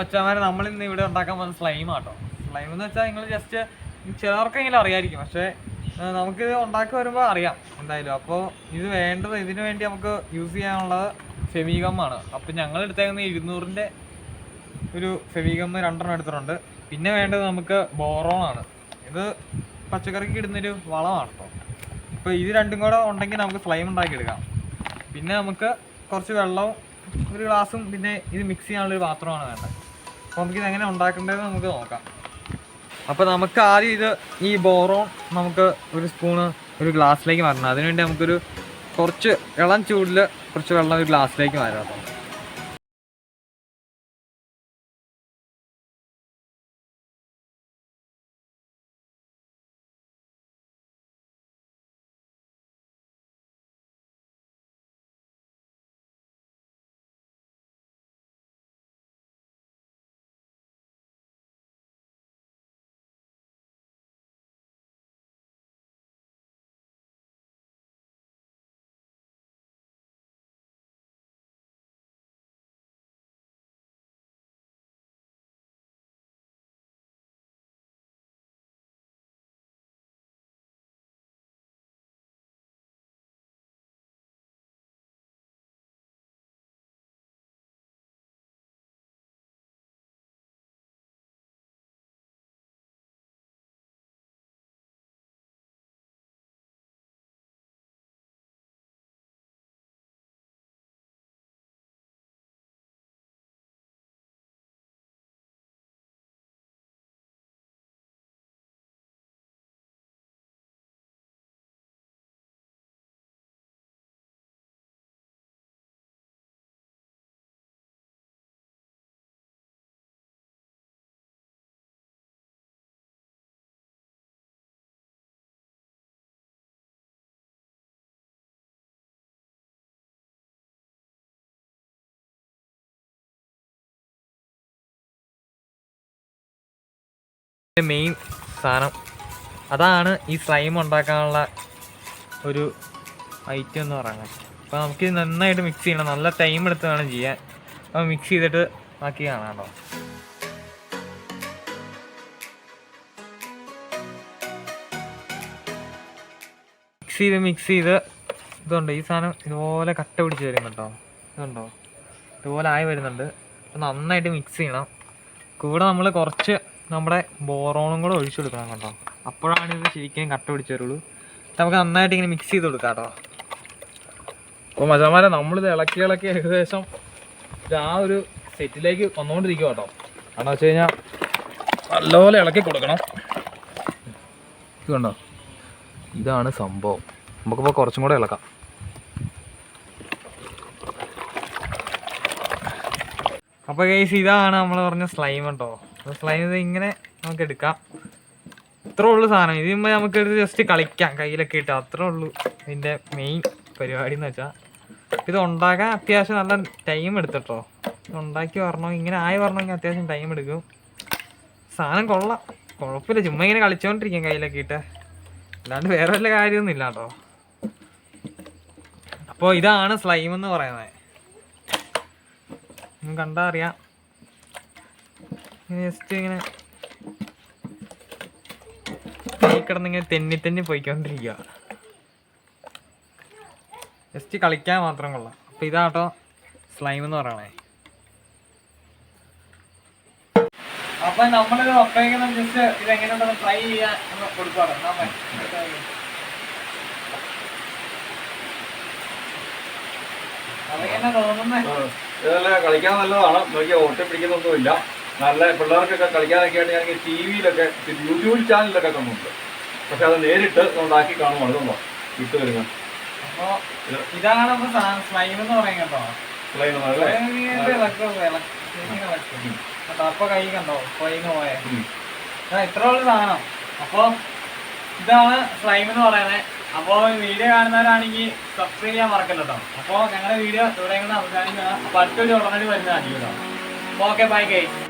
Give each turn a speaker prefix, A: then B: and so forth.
A: അച്ഛന്മാരെ നമ്മൾ ഇന്ന് ഇവിടെ ഉണ്ടാക്കാൻ പോകുന്ന സ്ലൈം ആട്ടോ. സ്ലൈം എന്ന് വെച്ചാൽ നിങ്ങൾ ജസ്റ്റ് ചിലർക്കെങ്കിലും അറിയായിരിക്കും. പക്ഷേ നമുക്ക് നമുക്കിത് ഉണ്ടാക്കി വരുമ്പോൾ അറിയാം. എന്തായാലും അപ്പോൾ ഇത് വേണ്ടത് ഇതിനു വേണ്ടി നമുക്ക് യൂസ് ചെയ്യാനുള്ളത് ഫെമിഗമ്മാണ് അപ്പോൾ ഞങ്ങൾ എടുത്തേക്കുന്ന ഇരുന്നൂറിന്റെ ഒരു ഫെമിഗമ്മ് രണ്ടെണ്ണം എടുത്തിട്ടുണ്ട്. പിന്നെ വേണ്ടത് നമുക്ക് ബോറോൺ ആണ്. ഇത് പച്ചക്കറിക്ക് ഇടുന്നൊരു വളമാണ് കേട്ടോ അപ്പോൾ ഇത് രണ്ടും കൂടെ ഉണ്ടെങ്കിൽ നമുക്ക് സ്ലൈം ഉണ്ടാക്കിയെടുക്കാം. പിന്നെ നമുക്ക് കുറച്ച് വെള്ളവും ഒരു ഗ്ലാസും പിന്നെ ഇത് മിക്സ് ചെയ്യാനുള്ളൊരു പാത്രമാണ് വേണ്ടത്. അപ്പോൾ നമുക്കിത് എങ്ങനെ ഉണ്ടാക്കേണ്ടതെന്ന് നമുക്ക് നോക്കാം. അപ്പോൾ നമുക്ക് ആദ്യം ഇത് ഈ ബോറോൺ നമുക്ക് ഒരു സ്പൂണ് ഒരു ഗ്ലാസ്സിലേക്ക് മാറണം അതിനുവേണ്ടി നമുക്കൊരു കുറച്ച് ഇളം ചൂടിൽ കുറച്ച് വെള്ളം ഒരു ഗ്ലാസ്സിലേക്ക് മാറ്റാം മെയിൻ സാധനം അതാണ് ഈ സ്ലൈം ഉണ്ടാക്കാനുള്ള ഒരു ഐറ്റം എന്ന് പറയുന്നത്. അപ്പോൾ നമുക്ക് നന്നായിട്ട് മിക്സ് ചെയ്യണം. നല്ല ടൈം എടുത്ത് വേണം ചെയ്യാൻ. അപ്പോൾ മിക്സ് ചെയ്തിട്ട് ബാക്കി കാണാം കേട്ടോ. മിക്സ് ചെയ്ത് മിക്സ് ചെയ്ത് ഇതുണ്ട്. ഈ സാധനം ഇതുപോലെ കട്ട പിടിച്ച് വരും കേട്ടോ. ഇതുണ്ടോ? ഇതുപോലെ ആയി വരുന്നുണ്ട്. അപ്പോൾ നന്നായിട്ട് മിക്സ് ചെയ്യണം. കൂടെ നമ്മൾ കുറച്ച് നമ്മുടെ ബോറോണും കൂടെ ഒഴിച്ചു കൊടുക്കണം കേട്ടോ. അപ്പോഴാണ് ഇത് ശരിക്കും കട്ട പിടിച്ചു വരുള്ളൂ. നമുക്ക് നന്നായിട്ട് ഇങ്ങനെ മിക്സ് ചെയ്ത് കൊടുക്കാം കേട്ടോ.
B: അപ്പോൾ മച്ചന്മാരെ നമ്മളിത് ഇളക്കി ഇളക്കി ഏകദേശം ആ ഒരു സെറ്റിലേക്ക് വന്നുകൊണ്ടിരിക്കുക കേട്ടോ. കാരണം വെച്ച് കഴിഞ്ഞാൽ നല്ലപോലെ ഇളക്കി കൊടുക്കണം. ഇത് കണ്ടോ? ഇതാണ് സംഭവം. നമുക്കിപ്പോൾ കുറച്ചും കൂടെ ഇളക്കാം.
A: അപ്പോൾ കേസ് ഇതാണ് നമ്മൾ പറഞ്ഞ സ്ലൈം കേട്ടോ സ്ലൈം ഇത് ഇങ്ങനെ നമുക്ക് എടുക്കാം. ഇത്ര ഉള്ളു സാധനം. ഇത് നമുക്ക് ജസ്റ്റ് കളിക്കാം. കയ്യിലൊക്കെ ഇട്ട്. അത്രേ ഉള്ളൂ ഇതിന്റെ മെയിൻ പരിപാടി എന്ന് വെച്ചാൽ ഇത് ഉണ്ടാക്കാൻ അത്യാവശ്യം നല്ല ടൈം എടുത്തിട്ടോ. ഉണ്ടാക്കി വരണോ. ഇങ്ങനെ ആയി വരണമെങ്കിൽ അത്യാവശ്യം ടൈം എടുക്കും. സാധനം കൊള്ളാം. കുഴപ്പമില്ല. ചുമ്മാ ഇങ്ങനെ കളിച്ചോണ്ടിരിക്കാം കയ്യിലൊക്കെ ഇട്ട്. അല്ലാണ്ട് വേറെ വല്ല കാര്യമൊന്നും ഇല്ല കേട്ടോ അപ്പോൾ ഇതാണ് സ്ലൈം എന്ന് പറയുന്നത്. കണ്ടാ അറിയാം. ജസ്റ്റ് ഇങ്ങനെ കൈ കിടന്നിങ്ങനെ തെന്നി തെന്നി പോയിക്കൊണ്ടിരിക്കുക ജസ്റ്റ് കളിക്കാൻ മാത്രം കൊള്ളാം. അപ്പൊ ഇതാട്ടോ സ്ലൈം എന്ന് പറയണേ അപ്പൊ നമ്മളിത് ഒപ്പയിക്കുന്ന ജസ്റ്റ് ഇത് എങ്ങനെയുണ്ടെന്ന് ട്രൈ ചെയ്യാൻ കൊടുക്കാറ് അതെങ്ങനെ തോന്നുന്നേ?
C: ഇതെല്ലാം കളിക്കാൻ നല്ലതാണ്. നോക്കിയാൽ ഒട്ടി പിടിക്കുന്നൊന്നുമില്ല. നല്ല പിള്ളേർക്കൊക്കെ കളിക്കാനൊക്കെ ആയിട്ട് ഞാൻ ടി വിയിലൊക്കെ യൂട്യൂബ് ചാനലിലൊക്കെ കണ്ടുണ്ട് പക്ഷെ അത് നേരിട്ട് ഉണ്ടാക്കി കാണുവാണ് ഇതുണ്ടോ? ഇട്ട് വരുന്നത്.
A: അപ്പൊ ഇതാണ് നമ്മുടെ സ്ലൈം എന്ന് പറയുന്നത് കേട്ടോ. ഇങ്ങനെ അപ്പൊ കൈ കണ്ടോ? കൊയിന്ന് പോയെ. ഇത്ര ഉള്ള സാധനം. അപ്പൊ ഇതാണ് സ്ലൈം എന്ന് പറയുന്നത്. അപ്പോ വീഡിയോ കാണുന്നവരാണെങ്കിൽ സബ്സ്ക്രൈബ് ചെയ്യാൻ മറക്കല്ലോ കേട്ടോ അപ്പോ ഞങ്ങളുടെ വീഡിയോ ഇവിടെ അവസാനിക്കുന്ന പത്തൊരു ഉടനടി വരുന്നതായിരിക്കും കേട്ടോ ഓക്കെ ബൈ ഗൈസ്